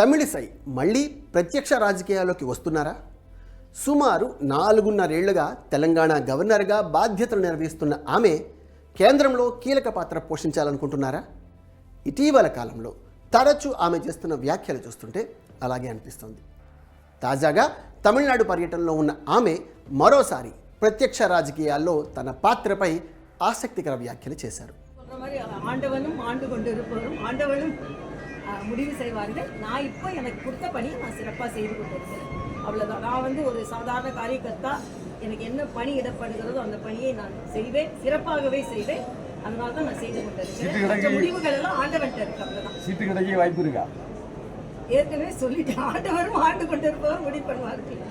తమిళిసై మళ్ళీ ప్రత్యక్ష రాజకీయాల్లోకి వస్తున్నారా? సుమారు నాలుగున్నరేళ్ళుగా తెలంగాణ గవర్నర్గా బాధ్యతలు నిర్వహిస్తున్న ఆమె కేంద్రంలో కీలక పాత్ర పోషించాలనుకుంటున్నారా? ఇటీవల కాలంలో తరచూ ఆమె చేస్తున్న వ్యాఖ్యలు చూస్తుంటే అలాగే అనిపిస్తుంది. తాజాగా తమిళనాడు పర్యటనలో ఉన్న ఆమె మరోసారి ప్రత్యక్ష రాజకీయాల్లో తన పాత్రపై ఆసక్తికర వ్యాఖ్యలు చేశారు. முடிவு செய்வார்கள் நான் இப்போ எனக்கு கொடுத்த பணியை நான் சிறப்பாக செய்து கொண்டிருக்கிறேன் அவ்வளோதான் நான் வந்து ஒரு சாதாரண காரியகர்த்தா எனக்கு என்ன பணி இடப்படுகிறதோ அந்த பணியை நான் செய்வேன் சிறப்பாகவே செய்வேன் அதனால தான் நான் செய்து கொண்டிருக்கிறேன் மற்ற முடிவுகள் எல்லாம் ஆண்டவன்கிட்ட இருக்கு அவ்வளோதான் சீட்டு கிடைக்க வாய்ப்பு இருக்கா ஏற்கனவே சொல்லிட்டேன் ஆண்டவரும் ஆண்டு கொண்டிருப்பவர் முடிவு பண்ணுவார்கள்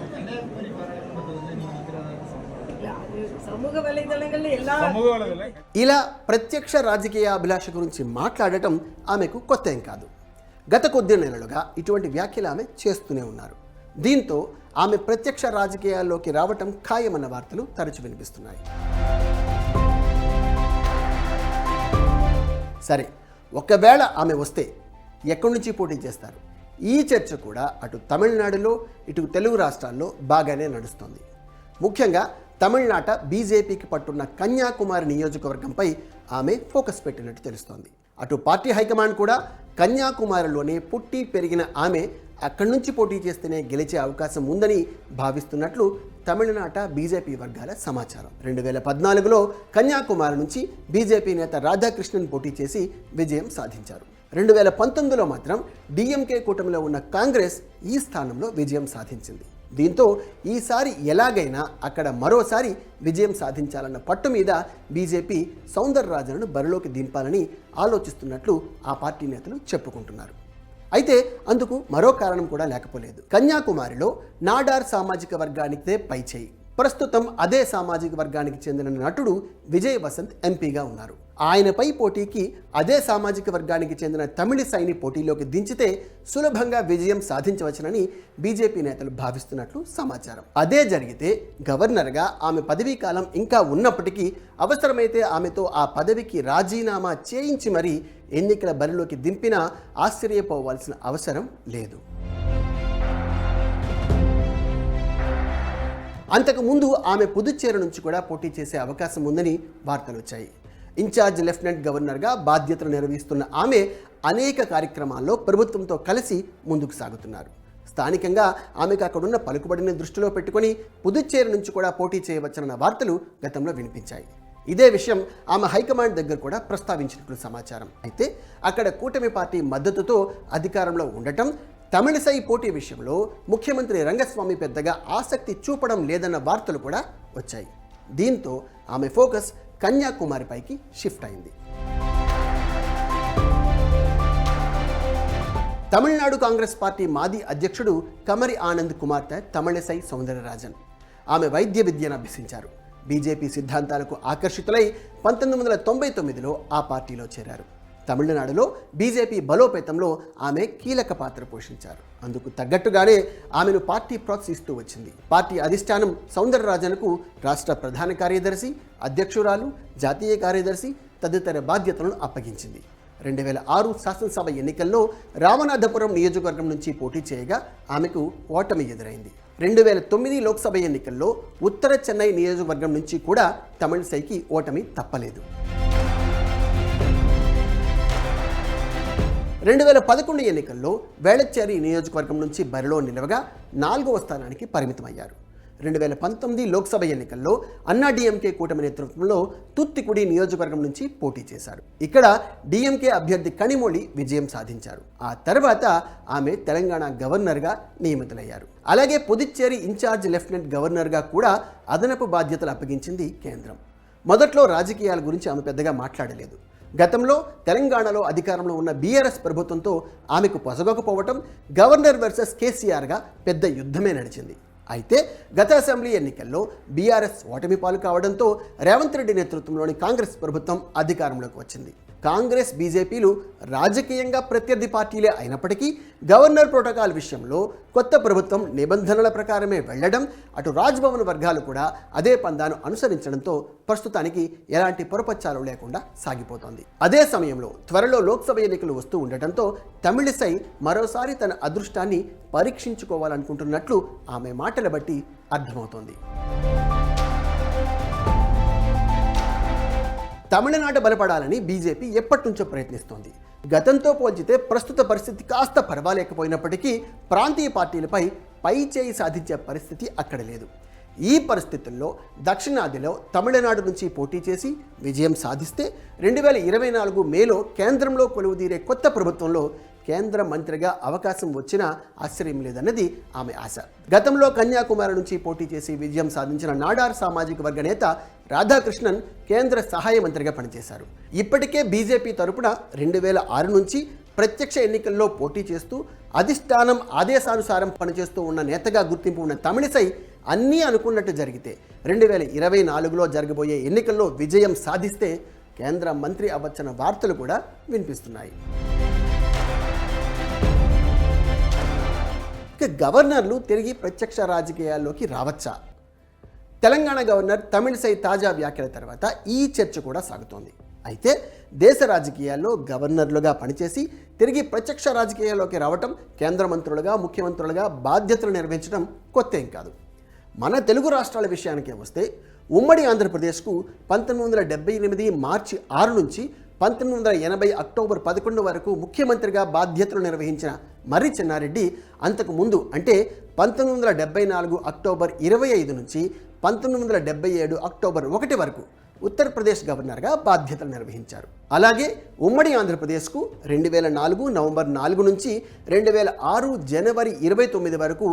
இல்ல, அது சமூக வலைதளங்கள்ல எல்லா సమూహ వలదలే ఇలా ప్రత్యక్ష రాజకీయ అభిలాష గురించి మాట్లాడటం ఆమెకు కొత్త ఏం కాదు గత కొద్ది నెలలుగా ఇటువంటి వ్యాఖ్యలు ఆమె చేస్తూనే ఉన్నారు. దీంతో ఆమె ప్రత్యక్ష రాజకీయాల్లోకి రావటం ఖాయమన్న వార్తలు తరచు వినిపిస్తున్నాయి. సరే ఒకవేళ ఆమె వస్తే ఎక్కడి నుంచి పోటీ చేస్తారు? ఈ చర్చ కూడా అటు తమిళనాడులో ఇటు తెలుగు రాష్ట్రాల్లో బాగానే నడుస్తోంది. ముఖ్యంగా తమిళనాట బీజేపీకి పట్టున్న కన్యాకుమారి నియోజకవర్గంపై ఆమె ఫోకస్ పెట్టినట్టు తెలుస్తోంది. అటు పార్టీ హైకమాండ్ కూడా కన్యాకుమారిలోనే పుట్టి పెరిగిన ఆమె అక్కడి నుంచి పోటీ చేస్తేనే గెలిచే అవకాశం ఉందని భావిస్తున్నట్లు తమిళనాట బీజేపీ వర్గాల సమాచారం. రెండు వేల పద్నాలుగులో కన్యాకుమారి నుంచి బీజేపీ నేత రాధాకృష్ణన్ పోటీ చేసి విజయం సాధించారు. రెండు వేల పంతొమ్మిదిలో మాత్రం డిఎంకే కూటమిలో ఉన్న కాంగ్రెస్ ఈ స్థానంలో విజయం సాధించింది. దీంతో ఈసారి ఎలాగైనా అక్కడ మరోసారి విజయం సాధించాలన్న పట్టు మీద బీజేపీ సౌందరరాజన్ను బరిలోకి దింపాలని ఆలోచిస్తున్నట్లు ఆ పార్టీ నేతలు చెప్పుకుంటున్నారు. అయితే అందుకు మరో కారణం కూడా లేకపోలేదు. కన్యాకుమారిలో నాడార్ సామాజిక వర్గానికే పైచేయి. ప్రస్తుతం అదే సామాజిక వర్గానికి చెందిన నటుడు విజయ్ వసంత్ ఎంపీగా ఉన్నారు. ఆయనపై పోటీకి అదే సామాజిక వర్గానికి చెందిన తమిళ సైని పోటీలోకి దించితే సులభంగా విజయం సాధించవచ్చునని బీజేపీ నేతలు భావిస్తున్నట్లు సమాచారం. అదే జరిగితే గవర్నర్గా ఆమె పదవీ కాలం ఇంకా ఉన్నప్పటికీ అవసరమైతే ఆమెతో ఆ పదవికి రాజీనామా చేయించి మరీ ఎన్నికల బరిలోకి దింపినా ఆశ్చర్యపోవాల్సిన అవసరం లేదు. అంతకుముందు ఆమె పుదుచ్చేరి నుంచి కూడా పోటీ చేసే అవకాశం ఉందని వార్తలు వచ్చాయి. ఇన్ఛార్జ్ లెఫ్టినెంట్ గవర్నర్గా బాధ్యతలు నిర్వహిస్తున్న ఆమె అనేక కార్యక్రమాల్లో ప్రభుత్వంతో కలిసి ముందుకు సాగుతున్నారు. స్థానికంగా ఆమెకు అక్కడున్న పలుకుబడిని దృష్టిలో పెట్టుకొని పుదుచ్చేరి నుంచి కూడా పోటీ చేయవచ్చన్న వార్తలు గతంలో వినిపించాయి. ఇదే విషయం ఆమె హైకమాండ్ దగ్గర కూడా ప్రస్తావించినట్లు సమాచారం. అయితే అక్కడ కూటమి పార్టీ మద్దతుతో అధికారంలో ఉండటం తమిళసై పోటీ విషయంలో ముఖ్యమంత్రి రంగస్వామి పెద్దగా ఆసక్తి చూపడం లేదన్న వార్తలు కూడా వచ్చాయి. దీంతో ఆమె ఫోకస్ కన్యాకుమారిపైకి షిఫ్ట్ అయింది. తమిళనాడు కాంగ్రెస్ పార్టీ మాజీ అధ్యక్షుడు కమరి ఆనంద్ కుమార్తె తమిళసై సౌందరరాజన్. ఆమె వైద్య విద్యను అభ్యసించారు. బీజేపీ సిద్ధాంతాలకు ఆకర్షితులై పంతొమ్మిది వందల తొంభై తొమ్మిదిలో ఆ పార్టీలో చేరారు. తమిళనాడులో బీజేపీ బలోపేతంలో ఆమె కీలక పాత్ర పోషించారు. అందుకు తగ్గట్టుగానే ఆమెను పార్టీ ప్రోత్సహిస్తూ వచ్చింది. పార్టీ అధిష్టానం సౌందరరాజన్కు రాష్ట్ర ప్రధాన కార్యదర్శి అధ్యక్షురాలు జాతీయ కార్యదర్శి తదితర బాధ్యతలను అప్పగించింది. రెండు వేల ఆరు శాసనసభ ఎన్నికల్లో రామనాథపురం నియోజకవర్గం నుంచి పోటీ చేయగా ఆమెకు ఓటమి ఎదురైంది. రెండు వేల తొమ్మిది లోక్సభ ఎన్నికల్లో ఉత్తర చెన్నై నియోజకవర్గం నుంచి కూడా తమిళసైకి ఓటమి తప్పలేదు. రెండు వేల పదకొండు ఎన్నికల్లో వేళచ్చేరి నియోజకవర్గం నుంచి బరిలో నిలవగా నాలుగవ స్థానానికి పరిమితమయ్యారు. రెండు వేల పంతొమ్మిది లోక్సభ ఎన్నికల్లో అన్నా డిఎంకే కూటమి నేతృత్వంలో తుత్తికుడి నియోజకవర్గం నుంచి పోటీ చేశారు. ఇక్కడ డిఎంకే అభ్యర్థి కణిమొళి విజయం సాధించారు. ఆ తర్వాత ఆమె తెలంగాణ గవర్నర్గా నియమితులయ్యారు. అలాగే పుదుచ్చేరి ఇన్ఛార్జ్ లెఫ్టినెంట్ గవర్నర్గా కూడా అదనపు బాధ్యతలు అప్పగించింది కేంద్రం. మొదట్లో రాజకీయాల గురించి ఆమె పెద్దగా మాట్లాడలేదు. గతంలో తెలంగాణలో అధికారంలో ఉన్న బీఆర్ఎస్ ప్రభుత్వంతో ఆమెకు పొసగకపోవటం గవర్నర్ వర్సెస్ కేసీఆర్గా పెద్ద యుద్ధమే నడిచింది. అయితే గత అసెంబ్లీ ఎన్నికల్లో బీఆర్ఎస్ ఓటమి పాలు కావడంతో రేవంత్ రెడ్డి నేతృత్వంలోని కాంగ్రెస్ ప్రభుత్వం అధికారంలోకి వచ్చింది. కాంగ్రెస్ బీజేపీలు రాజకీయంగా ప్రత్యర్థి పార్టీలే అయినప్పటికీ గవర్నర్ ప్రోటోకాల్ విషయంలో కొత్త ప్రభుత్వం నిబంధనల ప్రకారమే వెళ్ళడం అటు రాజ్భవన్ వర్గాలు కూడా అదే పందాను అనుసరించడంతో ప్రస్తుతానికి ఎలాంటి పొరపచ్చాలు లేకుండా సాగిపోతోంది. అదే సమయంలో త్వరలో లోక్సభ ఎన్నికలు వస్తూ ఉండటంతో తమిళిసై మరోసారి తన అదృష్టాన్ని పరీక్షించుకోవాలనుకుంటున్నట్లు ఆమె మాటల బట్టి అర్థమవుతోంది. తమిళనాడు బలపడాలని బీజేపీ ఎప్పటి నుంచో ప్రయత్నిస్తోంది. గతంతో పోల్చితే ప్రస్తుత పరిస్థితి కాస్త పర్వాలేకపోయినప్పటికీ ప్రాంతీయ పార్టీలపై పై చేయి సాధించే పరిస్థితి అక్కడ లేదు. ఈ పరిస్థితుల్లో దక్షిణాదిలో తమిళనాడు నుంచి పోటీ చేసి విజయం సాధిస్తే రెండు వేల ఇరవై నాలుగు మేలో కేంద్రంలో కొలువుదీరే కొత్త ప్రభుత్వంలో కేంద్ర మంత్రిగా అవకాశం వచ్చినా ఆశ్చర్యం లేదన్నది ఆమె ఆశ. గతంలో కన్యాకుమారి నుంచి పోటీ చేసి విజయం సాధించిన నాడార్ సామాజిక వర్గ నేత రాధాకృష్ణన్ కేంద్ర సహాయ మంత్రిగా పనిచేశారు. ఇప్పటికే బీజేపీ తరపున రెండు వేల ఆరు నుంచి ప్రత్యక్ష ఎన్నికల్లో పోటీ చేస్తూ అధిష్టానం ఆదేశానుసారం పనిచేస్తూ ఉన్న నేతగా గుర్తింపు ఉన్న తమిళిసై అన్నీ అనుకున్నట్టు జరిగితే రెండు వేల ఇరవై నాలుగులో జరగబోయే ఎన్నికల్లో విజయం సాధిస్తే కేంద్ర మంత్రి అవ్వచ్చన్న వార్తలు కూడా వినిపిస్తున్నాయి. ఇక గవర్నర్లు తిరిగి ప్రత్యక్ష రాజకీయాల్లోకి రావచ్చా? తెలంగాణ గవర్నర్ తమిళిసై తాజా వ్యాఖ్యల తర్వాత ఈ చర్చ కూడా సాగుతోంది. అయితే దేశ రాజకీయాల్లో గవర్నర్లుగా పనిచేసి తిరిగి ప్రత్యక్ష రాజకీయాల్లోకి రావటం కేంద్ర మంత్రులుగా ముఖ్యమంత్రులుగా బాధ్యతలు నిర్వహించడం కొత్త ఏం కాదు. మన తెలుగు రాష్ట్రాల విషయానికే వస్తే ఉమ్మడి ఆంధ్రప్రదేశ్కు పంతొమ్మిది వందల డెబ్బై ఎనిమిది మార్చి ఆరు నుంచి పంతొమ్మిది వందల ఎనభై అక్టోబర్ పదకొండు వరకు ముఖ్యమంత్రిగా బాధ్యతలు నిర్వహించిన మర్రి చెన్నారెడ్డి అంతకు ముందు అంటే పంతొమ్మిది వందల డెబ్బై నాలుగు అక్టోబర్ ఇరవై ఐదు నుంచి పంతొమ్మిది వందల డెబ్బై ఏడు అక్టోబర్ ఒకటి వరకు ఉత్తరప్రదేశ్ గవర్నర్గా బాధ్యతలు నిర్వహించారు. అలాగే ఉమ్మడి ఆంధ్రప్రదేశ్కు రెండు వేల నాలుగు నవంబర్ నాలుగు నుంచి రెండు వేల ఆరు జనవరి ఇరవై తొమ్మిది వరకు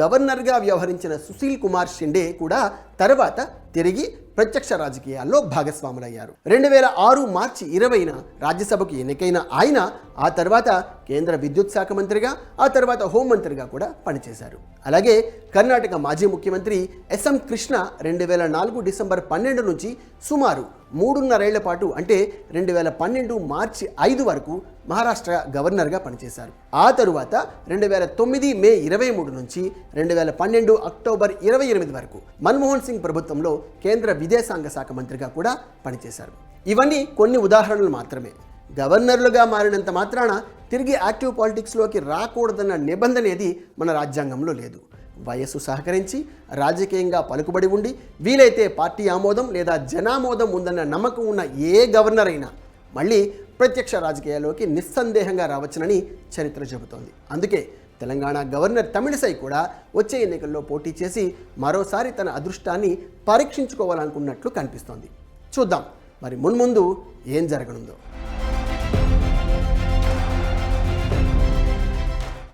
గవర్నర్గా వ్యవహరించిన సుశీల్ కుమార్ షిండే కూడా తర్వాత తిరిగి ప్రత్యక్ష రాజకీయాల్లో భాగస్వాములయ్యారు. రెండు వేల ఆరు మార్చి ఇరవైన రాజ్యసభకు ఎన్నికైన ఆయన ఆ తర్వాత కేంద్ర విద్యుత్ శాఖ మంత్రిగా ఆ తర్వాత హోంమంత్రిగా కూడా పనిచేశారు. అలాగే కర్ణాటక మాజీ ముఖ్యమంత్రి ఎస్ఎం కృష్ణ రెండు వేల నాలుగు డిసెంబర్ పన్నెండు నుంచి సుమారు మూడున్నరేళ్ళ పాటు అంటే రెండు వేల పన్నెండు మార్చి ఐదు వరకు మహారాష్ట్ర గవర్నర్గా పనిచేశారు. ఆ తరువాత రెండు వేల తొమ్మిది మే ఇరవై మూడు నుంచి రెండు వేల పన్నెండు అక్టోబర్ ఇరవై ఎనిమిది వరకు మన్మోహన్ సింగ్ ప్రభుత్వంలో కేంద్ర విదేశాంగ శాఖ మంత్రిగా కూడా పనిచేశారు. ఇవన్నీ కొన్ని ఉదాహరణలు మాత్రమే. గవర్నర్లుగా మారినంత మాత్రాన తిరిగి యాక్టివ్ పాలిటిక్స్లోకి రాకూడదన్న నిబంధన ఏది మన రాజ్యాంగంలో లేదు. వయస్సు సహకరించి రాజకీయంగా పలుకుబడి ఉండి వీలైతే పార్టీ ఆమోదం లేదా జనామోదం ఉందన్న నమ్మకం ఉన్న ఏ గవర్నర్ అయినా మళ్ళీ ప్రత్యక్ష రాజకీయాల్లోకి నిస్సందేహంగా రావచ్చునని చరిత్ర చెబుతోంది. అందుకే తెలంగాణ గవర్నర్ తమిళిసై కూడా వచ్చే ఎన్నికల్లో పోటీ చేసి మరోసారి తన అదృష్టాన్ని పరీక్షించుకోవాలనుకున్నట్లు కనిపిస్తోంది. చూద్దాం. మరి మున్ముందు ఏం జరగనుందో.